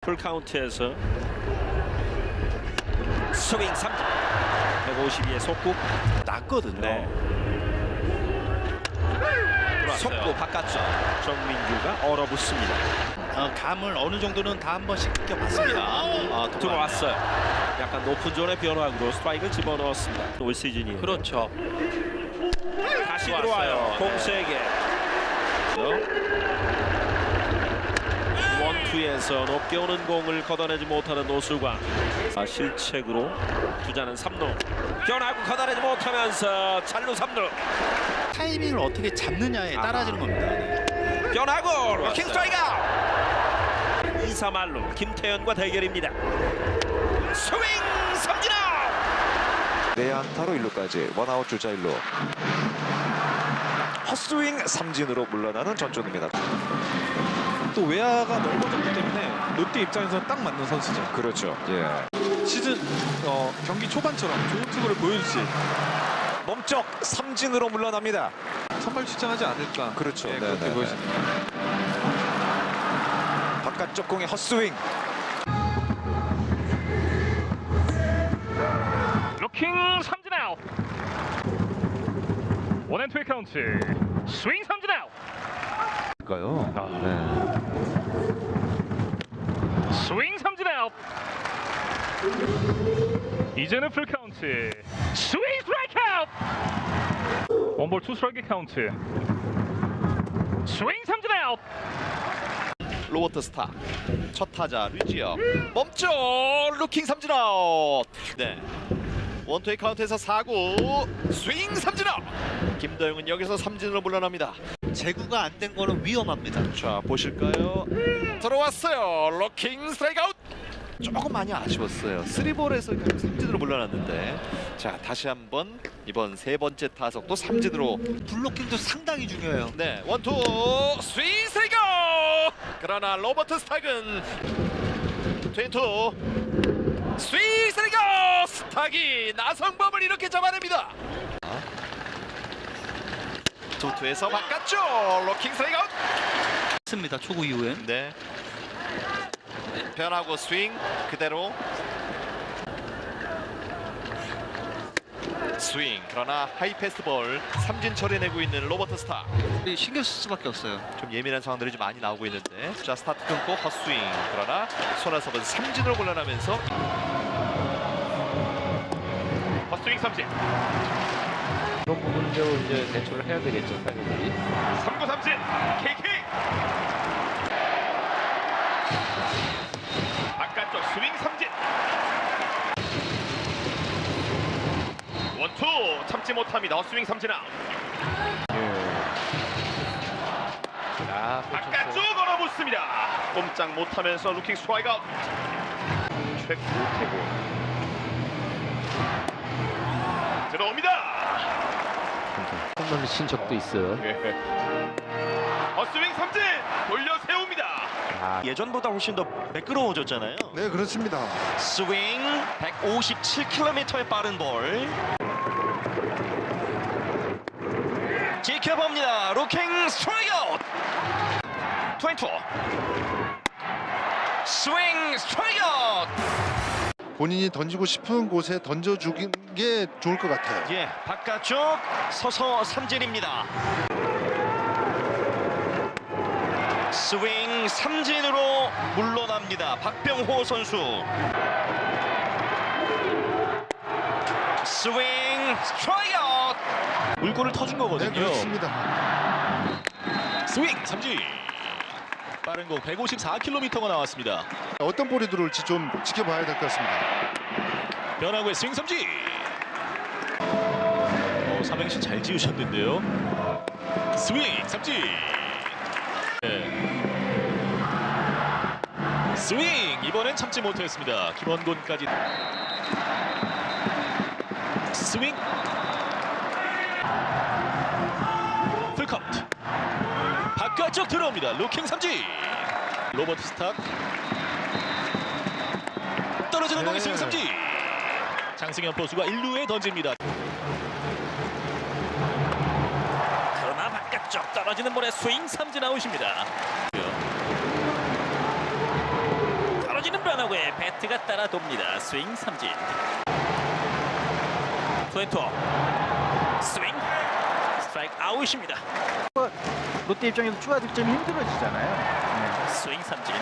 풀카운트에서 스윙 3 152의 속구 낮거든요. 네. 속구 바깥쪽 정민규가 얼어붙습니다 어, 감을 어느 정도는 다 한 번씩 느껴봤습니다. 아, 들어왔어요 약간 높은 존의 변화구로 스트라이크를 집어넣었습니다 올 시즌이 그렇죠. 다시. 들어와요 네. 공세게 원투에서 높게 오는 공을 걷어내지 못하는 노수광. 아, 실책으로 주자는 3루. 변화구 걷어내지 못하면서 잘루 3루. 타이밍을 어떻게 잡느냐에 따라지는 겁니다. 스트라이크 2사 말루 김태현과 대결입니다. 스윙 삼진아! 내안타로 1루까지 원아웃 주자 1루. 헛스윙 삼진으로 물러나는 전준입니다 또 외야가 넓어졌기 때문에 롯데 입장에서는 딱 맞는 선수죠. 그렇죠. 예. 시즌 어, 경기 초반처럼 좋은 투구를 보여주지. 몸쪽 삼진으로 물러납니다. 선발 출장하지 않을까. 그렇죠. 예, 네, 그렇게 네, 보여집니다. 바깥쪽 공의 헛스윙. 루킹 삼진 아웃. 원앤투의 카운트. 스윙 삼진 아웃 까요. 아. 스윙 삼진 아웃. 이제는 풀 카운트. 스윙 스트라이크 아웃. 원볼 투 스트라이크 카운트. 스윙 삼진 아웃. 로버트 스타 첫 타자 류지혁. 멈춰! 루킹 삼진 아웃. 네. 원투의 카운트에서 4구. 스윙 삼진 아웃. 김도영은 여기서 삼진으로 물러납니다 제구가 안 된 거는 위험합니다. 자 보실까요? 들어왔어요. 루킹 스트라이크 아웃 조금 많이 아쉬웠어요. 쓰리볼에서 결국 삼진으로 물러났는데. 자 다시 한번 이번 세 번째 타석도 삼진으로 블로킹도 상당히 중요해요. 네, 원투. 스윙 스리고 그러나 로버트 스탁은 트윈투. 스윙 스리고 스탁이 나성범을 이렇게 잡아냅니다. 투투에서 바깥쪽 로킹 스트라이크 아웃. 습니다 초구 이후엔. 네. 변하고 스윙 그대로 스윙 그러나 하이 패스트볼 삼진 처리내고 있는 로버트 스타 신경 쓸 수밖에 없어요. 좀 예민한 상황들이 좀 많이 나오고 있는데 자 스타트 끊고 헛스윙 그러나 손아섭은 삼진으로 물러나면서 헛스윙 삼진 그런 부분대로 이제 대처를 해야 되겠죠, 타격이. 3구 삼진 KK 바깥쪽 스윙 삼진. 원투 참지 못합니다. 헛스윙 삼진 아웃 아, 바깥쪽 걸어붙습니다. 꼼짝 못하면서 루킹 스트라이크 아웃. 최고 태고 들어옵니다 홈런을 친 적도 있어요. 헛스윙 삼진 돌려 세웁니다 아, 예전보다 훨씬 더 매끄러워졌잖아요. 네 그렇습니다. 스윙 157km의 빠른 볼. 지켜봅니다. 로킹 스트라이크 아웃. 24. 스윙 스트라이크 아웃. 본인이 던지고 싶은 곳에 던져주는 게 좋을 것 같아요. 예, 바깥쪽 서서 삼진입니다. 스윙 삼진으로 물러납니다. 박병호 선수. 스윙 스트라이크 아웃. 물꼬를 터준 네 거거든요. 그렇습니다. 스윙 삼진 빠른 공 154km가 나왔습니다. 어떤 볼이 들어올지 좀 지켜봐야 될 것 같습니다. 변화구의 스윙 삼진 어, 삼행시 잘 지으셨는데요. 스윙 삼진. 네. 스윙 이번엔 참지 못했습니다. 김원곤까지. 스윙. 풀 카운트 바깥쪽 들어옵니다 루킹 삼진 로버트 스탁 떨어지는 공의 스윙 삼진 장승현 포수가 1루에 던집니다 그러나 바깥쪽 떨어지는 볼에 스윙 삼진 아웃입니다. 떨어지는 변화구에 배트가 따라 돕니다. 스윙 삼진. 투앤투 스윙 스트라이크 아웃입니다. 롯데 입장에서 추가 득점이 힘들어지잖아요. 스윙 삼진.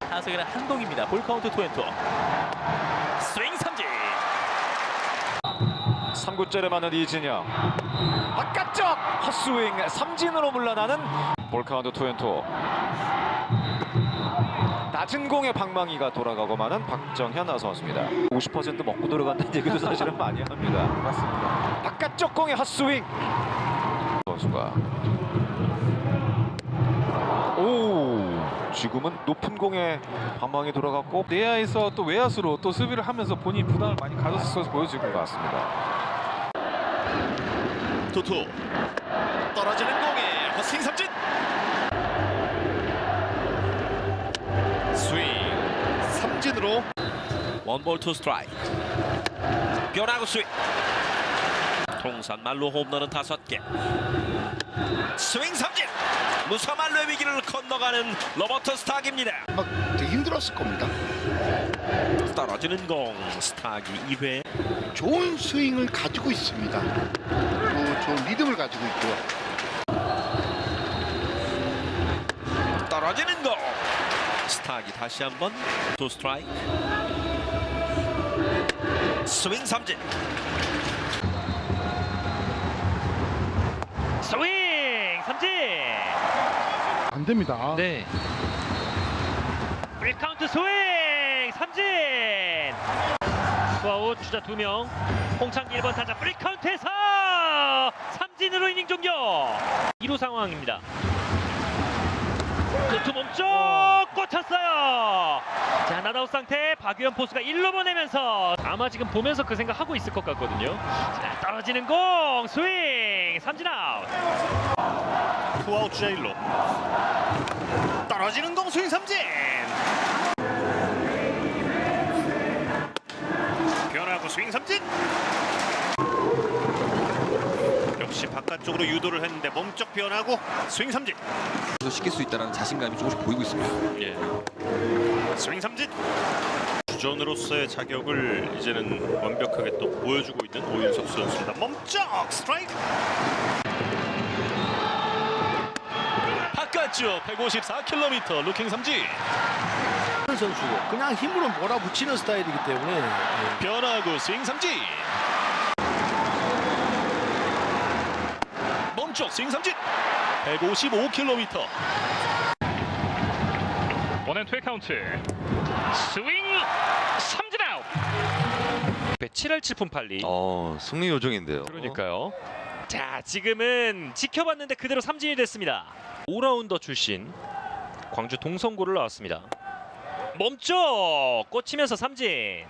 타석에는 한동입니다. 볼 카운트 투앤투 스윙 삼진. 3구째를 맞는 이진영 바깥쪽 헛스윙 삼진으로 물러나는 볼 카운트 투앤투 낮은 공의 방망이가 돌아가고 마는 박정현 선수입니다 50% 먹고 들어간다는 얘기도 사실은 많이 합니다 맞습니다 바깥쪽 공의 헛스윙 선수가. 오 지금은 높은 공에 방망이 돌아갔고 내야에서 또 외야수로 또 수비를 하면서 본인 부담을 많이 가졌어서 보여지고 것 같습니다. 투투. 떨어지는 공에 헛스윙 삼진. 스윙 삼진으로. 원볼 투 스트라이크. 변화구 스윙. 통산 말로 홈런은 다섯 개. 스윙 삼진. 무사 말로의 위기를 건너가는 로버트 스탁입니다. 막 되게 힘들었을 겁니다. 떨어지는 공 스탁이 2회 좋은 스윙을 가지고 있습니다. 또 좋은 리듬을 가지고 있고요. 떨어지는 공 스탁이 다시 한번 투 스트라이크 스윙 삼진 스윙 삼진 안 됩니다. 네. 풀카운트 스윙 삼진. 투아웃 주자 2명. 홍창기 1번 타자 풀카운트에서 삼진으로 이닝 종료. 2루 상황입니다. 투투 몸쪽 꽂혔어요. 자 나다웃 상태. 박유현 포수가 1루 보내면서 아마 지금 보면서 그 생각 하고 있을 것 같거든요. 자 떨어지는 공. 스윙 삼진 아웃 투아웃 주자 1루 떨어지는 공 스윙 삼진. 변화구 스윙 삼진. 역시 바깥쪽으로 유도를 했는데 몸쪽 변화구 스윙 삼진. 시킬 수 있다는 자신감이 조금씩 보이고 있습니다. 예. 스윙 삼진. 주전으로서의 자격을 이제는 완벽하게 또 보여주고 있는 오윤석 선수입니다. 몸쪽 스트라이크 바깥쪽 154km 루킹 삼진 선수 그냥 힘으로 몰아붙이는 스타일이기 때문에 변화구 스윙 삼진 몸쪽 스윙 삼진 155km 원앤투의 카운트. 스윙 삼진 아웃. 7할 7푼 8리 어 승리 요정인데요 그러니까요. 자, 지금은 지켜봤는데 그대로 삼진이 됐습니다. 5라운더 출신 광주 동성고를 나왔습니다. 멈춰! 꽂히면서 삼진.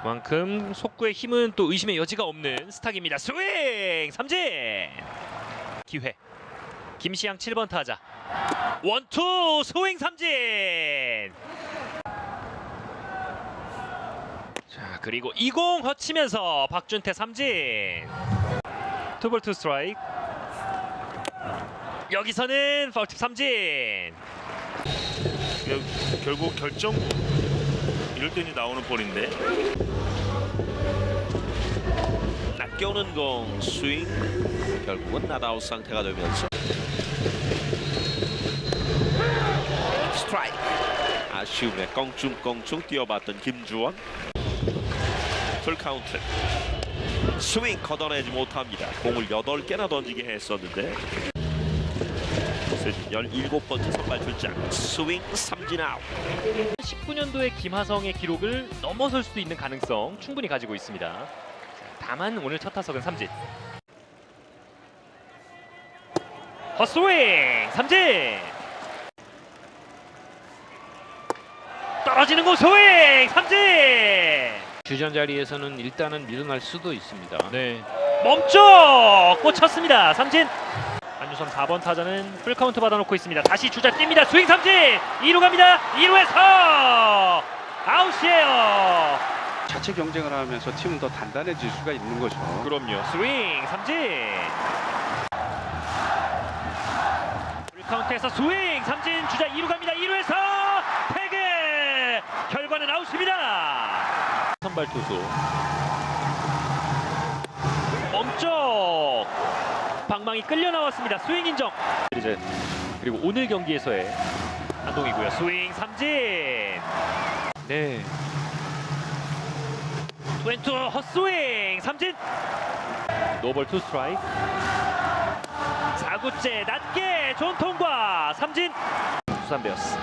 그만큼 속구의 힘은 또 의심의 여지가 없는 스탁입니다. 스윙! 삼진! 기회. 김시양 7번 타자. 원투 스윙 삼진! 자, 그리고 이공 허치면서 박준태 삼진. 투볼 투 스트라이크. 여기서는 파울팁 삼진. 결국 결정 이럴 때 이제 나오는 볼인데 낚여오는 공 스윙. 결국은 나다웃 상태가 되면서 스트라이크. 아쉬움에 껑충껑충 뛰어봤던 김주원. 풀 카운트. 스윙 걷어내지 못합니다. 공을 8개나 던지게 했었는데 시즌 17번째 선발 출장 스윙 삼진 아웃 19년도의 김하성의 기록을 넘어설 수도 있는 가능성 충분히 가지고 있습니다 다만 오늘 첫 타석은 삼진 헛스윙 삼진 떨어지는 공 스윙 삼진 주전 자리에서는 일단은 밀어날 수도 있습니다. 네. 멈춰! 꽂혔습니다. 삼진. 삼루선 4번 타자는 풀카운트 받아놓고 있습니다. 다시 주자 뜁니다. 스윙 삼진! 2루 갑니다. 2루에서 아웃이에요. 자체 경쟁을 하면서 팀은 더 단단해질 수가 있는 거죠. 그럼요. 스윙 삼진! 풀카운트에서 스윙 삼진 주자 2루 갑니다. 2루에서 태그! 결과는 아웃입니다. 선발 투수 끌려 나왔습니다. 스윙 인정. 이제 그리고 오늘 경기에서의 한동이고요. 스윙 삼진. 네. 투앤투 헛스윙 삼진. 노볼 투 스트라이크. 4구째 낮게 좋은 통과 삼진. 수산 베어스.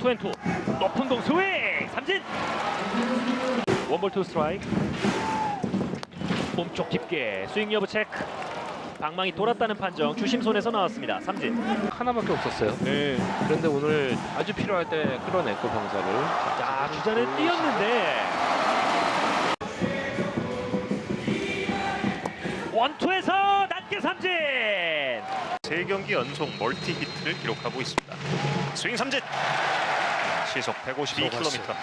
투앤투 높은 공 스윙 삼진. 원볼 투 스트라이크. 몸쪽 깊게 스윙 여부 체크. 방망이 돌았다는 판정 주심 손에서 나왔습니다. 삼진. 하나밖에 없었어요. 네. 그런데 오늘 아주 필요할 때 끌어냈고 병사를. 자 주자는 뛰었는데 원투에서 낮게 삼진. 세 경기 연속 멀티 히트를 기록하고 있습니다. 스윙 삼진. 시속 152km.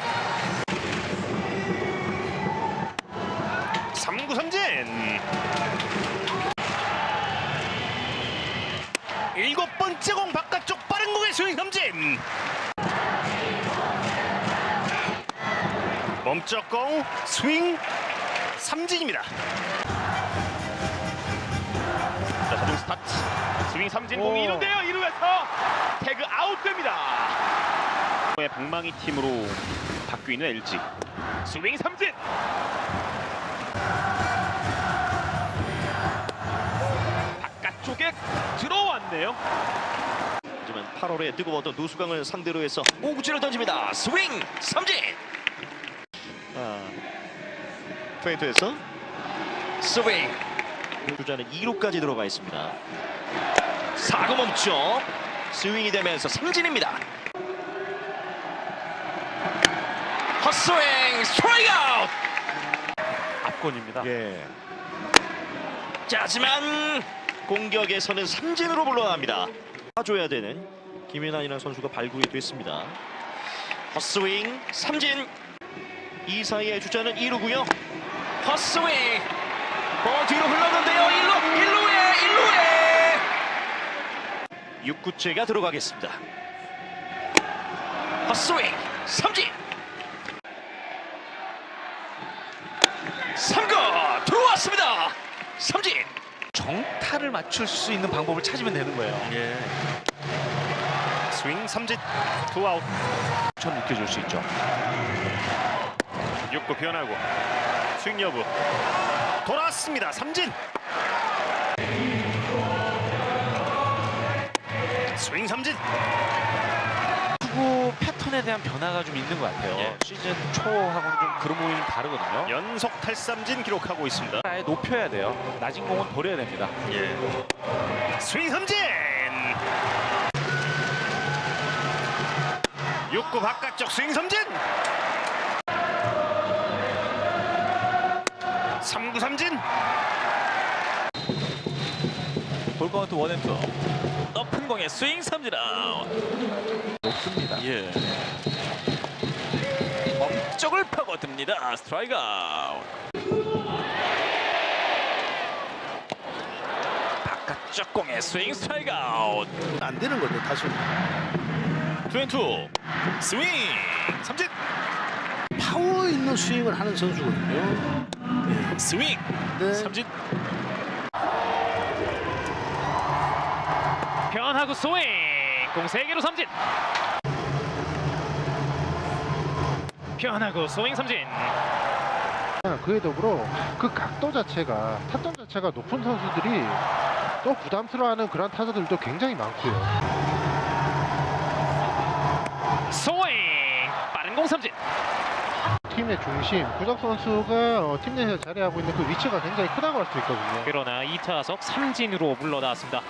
3구 삼진. 일곱 번째 공 바깥쪽 빠른 공의 스윙 삼진. 멈쩍 공 스윙 삼진입니다. 자, 자동 스타트. 스윙 삼진 공이 이루인데요. 1루에서 태그 아웃됩니다. 의 방망이 팀으로 바뀌는 LG. 스윙 삼진. 바깥쪽에 들어왔네요. 하지만 8월에 뜨거웠던 노수강을 상대로 해서 오구지를 던집니다. 스윙 삼진. 아, 페인트에서 스윙. 주자는 2루까지 들어가 있습니다. 사구 멈춰. 스윙이 되면서 삼진입니다. 헛스윙 스트라이크 아웃. 압권입니다. 예. 자, 하지만 공격에서는 삼진으로 물러납니다. 봐줘야 되는 김윤환이라는 선수가 발굴이 됐습니다. 헛스윙 삼진. 이 사이에 주자는 2루고요. 헛스윙. 볼 뒤로 흘렀는데요. 1루, 1루에, 1루에. 6구째가 들어가겠습니다. 헛스윙 삼진. 3구 들어왔습니다. 삼진. 정타를 맞출 수 있는 방법을 찾으면 되는 거예요. 스윙 삼진. 투아웃. 전 느껴질 수 있죠. 6구 변하고 스윙 여부 돌아왔습니다. 삼진. 스윙 삼진. 투구 패턴에 대한 변화가 좀 있는 것 같아요. 예. 시즌 초하고는 좀 그런 부분이 좀 다르거든요. 연속 탈삼진 기록하고 있습니다. 아예 높여야 돼요. 낮은 공은 버려야 됩니다. 예. 스윙 삼진. 6구 바깥쪽 스윙 삼진. 3구 삼진. 볼카운트 원앤투 높은 공에 스윙 삼진 아웃. 높습니다. 예. 멈쩍을 파고듭니다. 스트라이크 아웃. 바깥쪽 공에 스윙 스트라이크 아웃. 안 되는 거죠 다시. 투앤투 스윙 삼진. 파워 있는 스윙을 하는 선수거든요 스윙 네. 삼진. 변하고 스윙 공 3개로 삼진. 변하고 스윙 삼진. 그에 더불어 그 각도 자체가 타점 자체가 높은 선수들이 또 부담스러워하는 그런 타자들도 굉장히 많고요. 스윙 빠른 공 삼진. 팀의 중심 구석 선수가 어, 팀 내에서 자리하고 있는 그 위치가 굉장히 크다고 할 수 있거든요. 그러나 2타석 삼진으로 물러나왔습니다.